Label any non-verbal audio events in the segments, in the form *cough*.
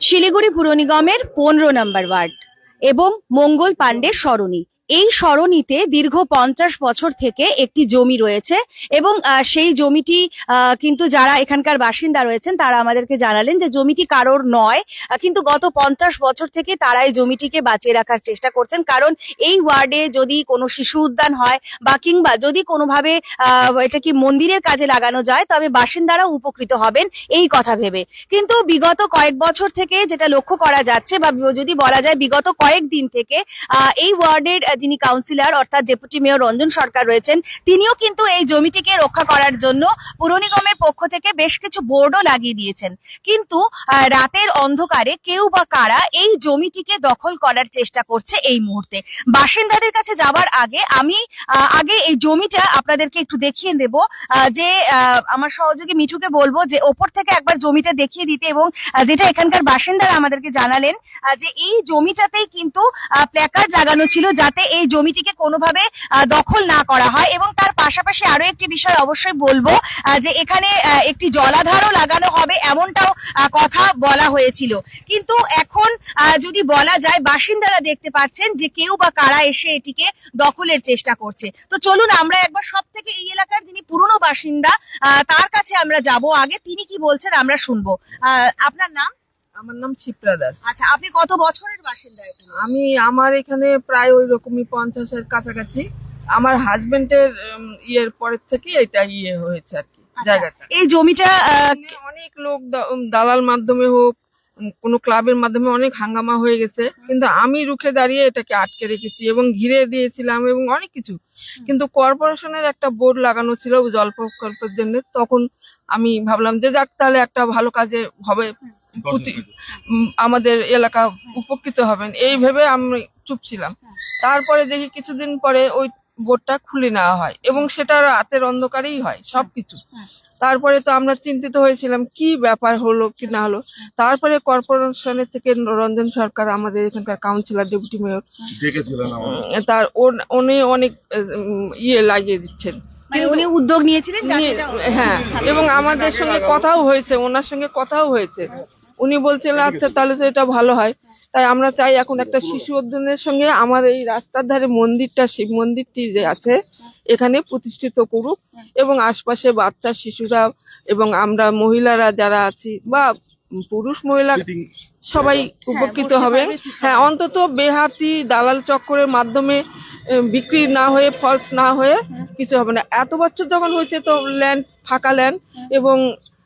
শিলিগুড়ি পুর নিগমের পনেরো নম্বর ওয়ার্ড এবং মঙ্গল পাণ্ডে সরণি। এই সরণিতে দীর্ঘ পঞ্চাশ বছর থেকে একটি জমি রয়েছে এবং সেই জমিটি কিন্তু যারা এখানকার বাসিন্দা রয়েছেন, তারা আমাদেরকে জানালেন যে জমিটি কারোর নয় কিন্তু গত পঞ্চাশ বছর থেকে তারা এই জমিটিকে বাঁচিয়ে রাখার চেষ্টা করছেন। কারণ এই ওয়ার্ডে যদি কোনো শিশু উদ্যান হয় বা কিংবা যদি কোনোভাবে এটা কি মন্দিরের কাজে লাগানো যায়, তবে বাসিন্দারা উপকৃত হবেন এই কথা ভেবে। কিন্তু বিগত কয়েক বছর থেকে যেটা লক্ষ্য করা যাচ্ছে বা যদি বলা যায় বিগত কয়েক দিন থেকে এই ওয়ার্ডের যিনি কাউন্সিলর অর্থাৎ ডেপুটি মেয়র রঞ্জন সরকার রয়েছেন, তিনিও কিন্তু এই জমিটিকে রক্ষা করার জন্য পুর নিগমের পক্ষ থেকে বেশ কিছু বোর্ডও লাগিয়ে দিয়েছেন। কিন্তু রাতের অন্ধকারে কেউ বা কারা এই জমিটিকে দখল করার চেষ্টা করছে এই মুহূর্তে। বাসিন্দাদের কাছে যাওয়ার আগে আমি আগে এই জমিটা আপনাদেরকে একটু দেখিয়ে দেব যে আমার সহযোগী মিঠুকে বলব যে, ওপর থেকে একবার জমিটা দেখিয়ে দিতে এবং যেটা এখানকার বাসিন্দারা আমাদেরকে জানালেন যে এই জমিটাতেই কিন্তু প্ল্যাকার্ড লাগানো ছিল যাতে এই জমিটিকে কোনোভাবে দখল না করা হয় এবং তার পাশাপাশি আরও একটি বিষয় অবশ্যই বলব যে এখানে একটি জলাধারও লাগানো হবে এমনটাও কথা বলা হয়েছিল। কিন্তু এখন যদি বলা যায়, বাসিন্দারা দেখতে পাচ্ছেন যে কেউ বা কারা এসে এটিকে দখলের চেষ্টা করছে। তো চলুন আমরা একবার সব থেকে এই এলাকার যিনি পুরনো বাসিন্দা তার কাছে আমরা যাব। আগে তিনি কি বলছেন আমরা শুনব। আপনার নাম? আমার নাম শিপ্রা দাস। আচ্ছা আপনি কত বছরের বাসিন্দা এখানে? আমি আমার এখানে প্রায় ওই রকমই পঞ্চাশের কাছাকাছি। আমার হাজবেন্ডের ইয়ের পরের থেকে এটা ইয়ে হয়েছে আর কি আচ্ছা, জায়গাটা। এই জমিটা অনেক লোক দালাল মাধ্যমে হোক কোনো ক্লাবের মাধ্যমে অনেক হাঙ্গামা হয়ে গেছে। কিন্তু আমি রুখে দাঁড়িয়ে এটাকে আটকে রেখেছি এবং ঘিরে দিয়েছিলাম এবং অনেক কিছু। কিন্তু কর্পোরেশনের একটা বোর্ড লাগানো ছিল জল প্রকল্পের জন্য তখন আমি ভাবলাম যে যাক তাহলে একটা ভালো কাজে হবে। আমাদের এলাকা উপকৃত হবেন। এই ভেবে আমি চুপ ছিলাম। তারপরে দেখি কিছুদিন পরে ওই বোর্ডটা খুলে নেওয়া হয় এবং সেটা রাতের অন্ধকারেই হয় সবকিছু। তারপরে তো আমরা চিন্তিত হয়েছিলাম কি ব্যাপার হলো কি না হলো? তারপরে কর্পোরেশনের থেকে রঞ্জন সরকার আমাদের এখানকার কাউন্সিলর ডেপুটি মেয়র তার উনি অনেক ইয়ে লাগিয়ে দিচ্ছেন। মানে উনি উদ্যোগ নিয়েছিলেন যাতে নিয়ে- এটা- হ্যাঁ এবং আমাদের সঙ্গে কথাও হয়েছে ওনার সঙ্গে কথাও হয়েছে। উনি বলছিলেন আচ্ছা তাহলে তো এটা ভালো হয়। তাই আমরা চাই এখন একটা শিশু উদ্যানের সঙ্গে আমার এই রাস্তার ধারে মন্দিরটা শিব মন্দিরটি যে আছে এখানে প্রতিষ্ঠিত করুক এবং আশপাশে বাচ্চা শিশুরা এবং আমরা মহিলারা যারা আছি বা পুরুষ মহিলা সবাই উপকৃত হবে। হ্যাঁ অন্তত বেহাতি দালাল চক্করের মাধ্যমে বিক্রি না হয়ে ফলস না হয়ে কিছু হবে না। এত বছর যখন হয়েছে তো ল্যান্ড ফাঁকা ল্যান্ড এবং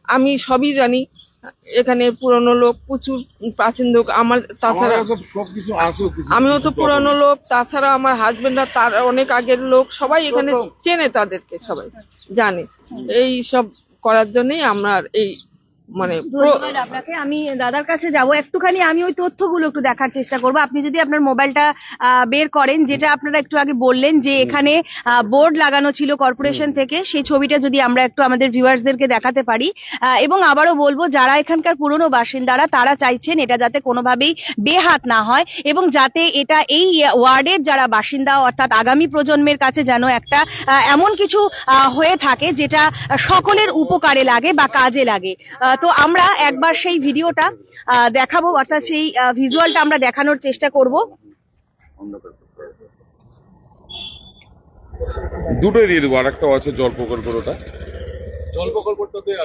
আমি সবই জানি এখানে পুরনো লোক প্রচুর প্রাচীন লোক আমার তাছাড়া আমিও তো পুরনো লোক তাছাড়া আমার হাজবেন্ডরা তার অনেক আগের লোক সবাই এখানে চেনে তাদেরকে সবাই জানে। এই সব করার জন্যই আমরা এই মানে আপনাকে। আমি দাদার কাছে যাব। একটুখানি আমি ওই তথ্যগুলো একটু দেখার চেষ্টা করব। আপনি যদি আপনার মোবাইলটা বের করেন যেটা আপনারা একটু আগে বললেন যে এখানে বোর্ড লাগানো ছিল কর্পোরেশন থেকে সেই ছবিটা যদি আমরা একটু আমাদের ভিউয়ার্সদেরকে দেখাতে পারি। এবং আবারও বলব যারা এখানকার পুরনো বাসিন্দারা তারা চাইছেন এটা যাতে কোনোভাবেই বেহাত না হয় এবং যাতে এটা এই ওয়ার্ডের যারা বাসিন্দা অর্থাৎ আগামী প্রজন্মের কাছে যেন একটা এমন কিছু আহ, হয়ে থাকে যেটা সকলের উপকারে লাগে বা কাজে লাগে। তো আমরা একবার সেই ভিডিওটা দেখাবো অর্থাৎ সেই ভিজুয়ালটা আমরা দেখানোর চেষ্টা করব। দুটোই দিয়ে দেবো আর একটা আছে জল প্রকল্পের ওটা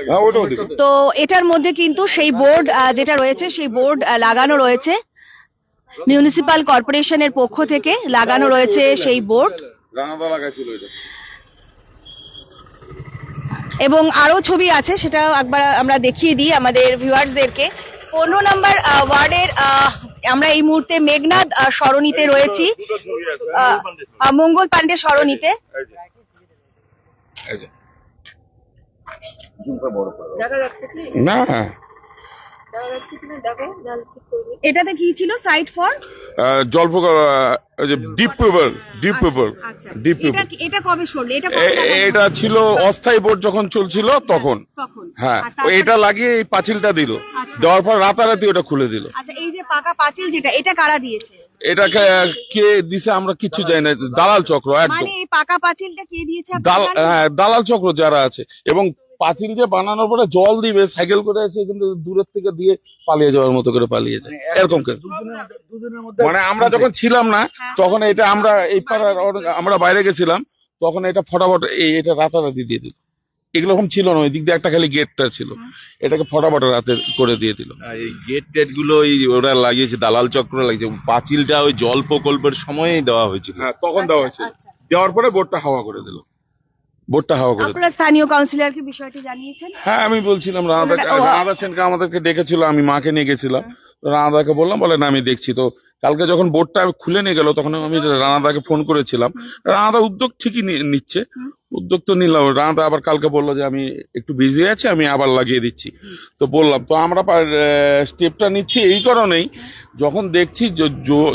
হ্যাঁ দেবো। তো এটার মধ্যে কিন্তু সেই বোর্ড যেটা রয়েছে সেই বোর্ড লাগানো রয়েছে। মিউনিসিপাল কর্পোরেশনের পক্ষ থেকে লাগানো রয়েছে সেই বোর্ড। এবং আরও ছবি আছে, সেটা একবার আমরা দেখিয়ে দিই আমাদের ভিউয়ার্সদেরকে। পনেরো নম্বর ওয়ার্ডের আমরা এই মুহূর্তে মেঘনাদ সরণীতে রয়েছি। মঙ্গল পান্ডে সরণিতে। না। এটাতে কি ছিল? সাইট ফর জল dip paper dip paper dip paper এটা কবে সরলো? এটা এটা ছিল অস্থায়ী বোর্ড যখন চলছিল তখন। তখন। হ্যাঁ এটা লাগিয়ে এই পাঁচিলটা দিল। আচ্ছা। দেওয়ার পর রাতারাতি ওটা খুলে দিল। আচ্ছা এই যে পাকা পাঁচিল যেটা এটা কারা দিয়েছে? এটাকে কে দিছে আমরা কিচ্ছু জানি না দালাল চক্র একদম। মানে এই পাকা পাঁচিলটা কে দিয়েছে হ্যাঁ, দালাল চক্র যারা আছে এবং পাঁচিল দিয়ে বানানোর পরে জল দিবে সাইকেল করে এসে কিন্তু দূরের থেকে দিয়ে পালিয়ে যাওয়ার মতো করে পালিয়েছে। এরকম কেস। মানে আমরা যখন ছিলাম না তখন এটা আমরা এই পাড়ার আমরা বাইরে গেছিলাম তখন এটা ফটাফট এই এটা রাতারাতি দিয়ে দিল। এগুলো এরকম ছিল না ওই দিক দিয়ে একটা খালি গেটটা ছিল। এটাকে ফটাফট রাতে করে দিয়ে দিল। এই গেট টেটগুলো ওই ওরা লাগিয়েছে দালাল চক্র লাগিয়েছে। পাঁচিলটা ওই জল প্রকল্পের সময়ই দেওয়া হয়েছিল। হ্যাঁ তখন দেওয়া হয়েছিল। আচ্ছা। দেওয়ার পরে বোর্ডটা হাওয়া করে দিল। বোর্ডটা হাওয়া করে আপনারা স্থানীয় কাউন্সিলরকে বিষয়টি জানিয়েছেন? হ্যাঁ আমি বলছিলাম ওনারা- ও- রানাদা সেনকে আমাদেরকে ডেকেছিল আমি মাকে নিয়ে গেছিলাম। তো রানাদাকে বললাম বলে না আমি দেখছি। তো কালকে যখন বোর্ডটা খুলে নিয়ে গেল তখন আমি রানাদাকে ফোন করেছিলাম। রানাদা উদ্যোগ ঠিকই নিচ্ছে। উদ্যোগ তো নিলাম। রানাদা আবার কালকে বলল যে আমি একটু বিজি আছি আমি আবার লাগিয়ে দিচ্ছি। তো বললাম তো আমরা স্টেপটা নিচ্ছি এই কারণেই। যখন দেখছি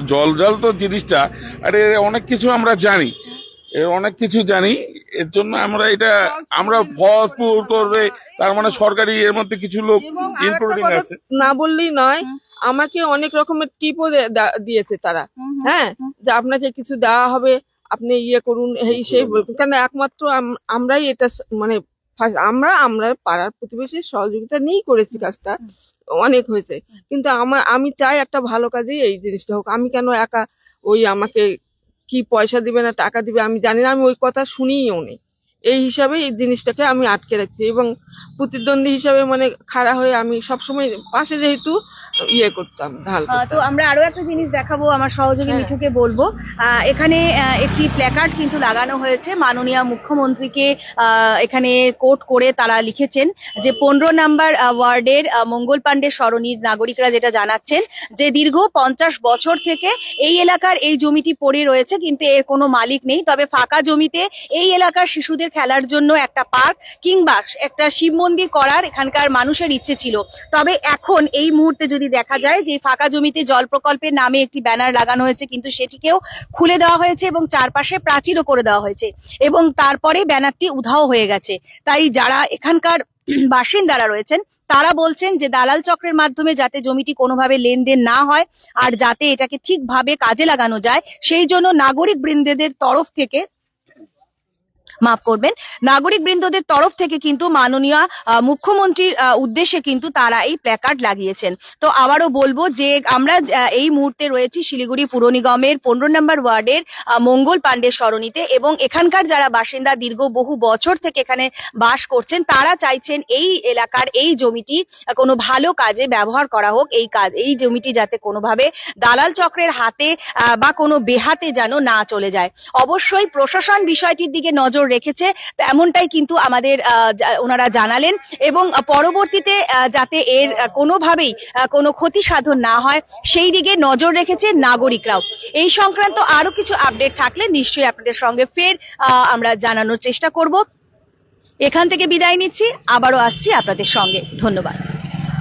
জল জল তো জিনিসটা আরে অনেক কিছু আমরা জানি। এর অনেক কিছু জানি এর জন্য আমরা এটা আমরা ফলপুর করবে তার মানে সরকারি এর মধ্যে কিছু লোক ইনক্লুডিং আছে। না বললেই নয় আমাকে অনেক রকমের টিপও দিয়েছে তারা। হ্যাঁ যে আপনাকে কিছু দেওয়া হবে আপনি ইয়ে করুন এই সেই বলবেন। কেন একমাত্র আমরাই এটা মানে ফার্স্ট- আমরা আমরা পাড়ার প্রতিবেশীর সহযোগিতা নিয়েই করেছি কাজটা। অনেক হয়েছে। কিন্তু আমার আমি চাই একটা ভালো কাজেই এই জিনিসটা হোক। আমি কেন একা ওই আমাকে কি পয়সা দিবে না টাকা দিবে আমি জানি না, আমি ওই কথা শুনিও নেই এই হিসাবে এই জিনিসটাকে আমি আটকে রাখছি এবং প্রতিদ্বন্দ্বী হিসাবে মানে খাড়া হয়ে আমি সবসময় পাশে যেহেতু ইয়ে করতাম তো আমরা আরও একটা জিনিস দেখাবো আমার সহযোগী হ্যাঁ। মিঠুকে বলব। এখানে একটি প্ল্যাকার্ড কিন্তু লাগানো হয়েছে। মাননীয় মুখ্যমন্ত্রীকে এখানে কোট করে তারা লিখেছেন যে পনেরো নাম্বার ওয়ার্ডের মঙ্গল পাণ্ডে সরণির নাগরিকরা যেটা জানাচ্ছেন যে দীর্ঘ পঞ্চাশ বছর থেকে এই এলাকার এই জমিটি পড়ে রয়েছে কিন্তু এর কোনো মালিক নেই। তবে ফাঁকা জমিতে এই এলাকার শিশুদের খেলার জন্য একটা পার্ক কিংবা একটা শিব মন্দির করার এখানকার মানুষের ইচ্ছে ছিল। তবে এখন এই মুহূর্তে যদি দেখা যায় যে ফাঁকা জমিতে জল প্রকল্পের নামে একটি ব্যানার লাগানো হয়েছে, কিন্তু সেটিকেও খুলে দেওয়া হয়েছে এবং চারপাশে প্রাচীরও করে দেওয়া হয়েছে এবং তারপরে ব্যানারটি উধাও হয়ে গেছে। তাই যারা এখানকার *clears throat* বাসিন্দারা রয়েছেন, তারা বলছেন যে দালাল চক্রের মাধ্যমে যাতে জমিটি কোনোভাবে লেনদেন না হয় আর যাতে এটাকে ঠিকভাবে কাজে লাগানো যায়, সেই জন্য নাগরিক বৃন্দেদের তরফ থেকে মাফ করবেন। নাগরিক বৃন্দদের তরফ থেকে কিন্তু মাননীয় মুখ্যমন্ত্রীর উদ্দেশ্যে কিন্তু তারা এই প্ল্যাকার্ড লাগিয়েছেন। তো আবারও বলব যে আমরা এই মুহূর্তে রয়েছি শিলিগুড়ি পুর নিগমের পনেরো নম্বর ওয়ার্ডের মঙ্গল পাণ্ডে সরণিতে এবং এখানকার যারা বাসিন্দা দীর্ঘ বহু বছর থেকে এখানে বাস করছেন, তারা চাইছেন এই এলাকার এই জমিটি কোনো ভালো কাজে ব্যবহার করা হোক। এই কাজ, এই জমিটি যাতে কোনোভাবে দালাল চক্রের হাতে বা কোনো বেহাতে যেন না চলে যায়। অবশ্যই প্রশাসন বিষয়টির দিকে নজর রেখেছে এমনটাই কিন্তু আমাদের ওনারা জানালেন এবং পরবর্তীতে যাতে এর কোনোভাবেই কোনো ক্ষতি সাধন না হয়, সেই দিকে নজর রেখেছে নাগরিকরাও। এই সংক্রান্ত আরও কিছু আপডেট থাকলে নিশ্চয়ই আপনাদের সঙ্গে ফের আমরা জানানোর চেষ্টা করব। এখান থেকে বিদায় নিচ্ছি, আবারও আসছি আপনাদের সঙ্গে। ধন্যবাদ।